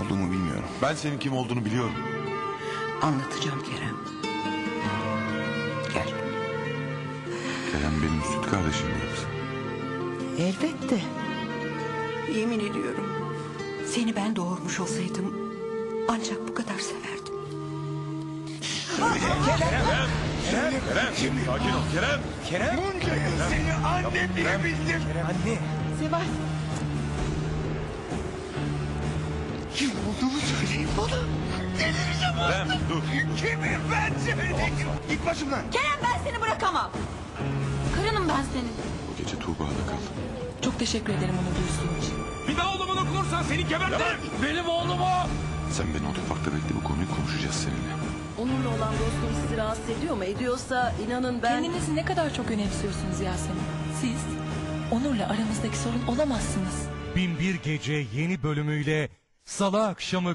olduğumu bilmiyorum. Ben senin kim olduğunu biliyorum. Anlatacağım Kerem. Gel. Kerem benim süt kardeşim mi yoksa? Elbette. Yemin ediyorum. Seni ben doğurmuş olsaydım ancak bu kadar severdim. Sakin ol Kerem. Kerem. Bunca yıl seni annem diye bildim. Anne. Seval. Kim olduğumu söyleyin bana. Delireceğim Kerem dur. Kimim ben söyleyeyim. Git başımdan. Kerem ben seni bırakamam. Karınım ben senin. Bu gece Tuğba'da kal. Çok teşekkür ederim onu duyduğun için. Bir daha oğlumu dokunursan seni gebertirim. Benim oğlumu. Sen beni otoparkta bekle bu konuyu konuşacağız seninle. Onurla olan dostluğum sizi rahatsız ediyor mu? Ediyorsa inanın ben... Kendinizi ne kadar çok önemsiyorsunuz Yasemin. Siz Onur'la aramızdaki sorun olamazsınız. Binbir Gece yeni bölümüyle Salı akşamı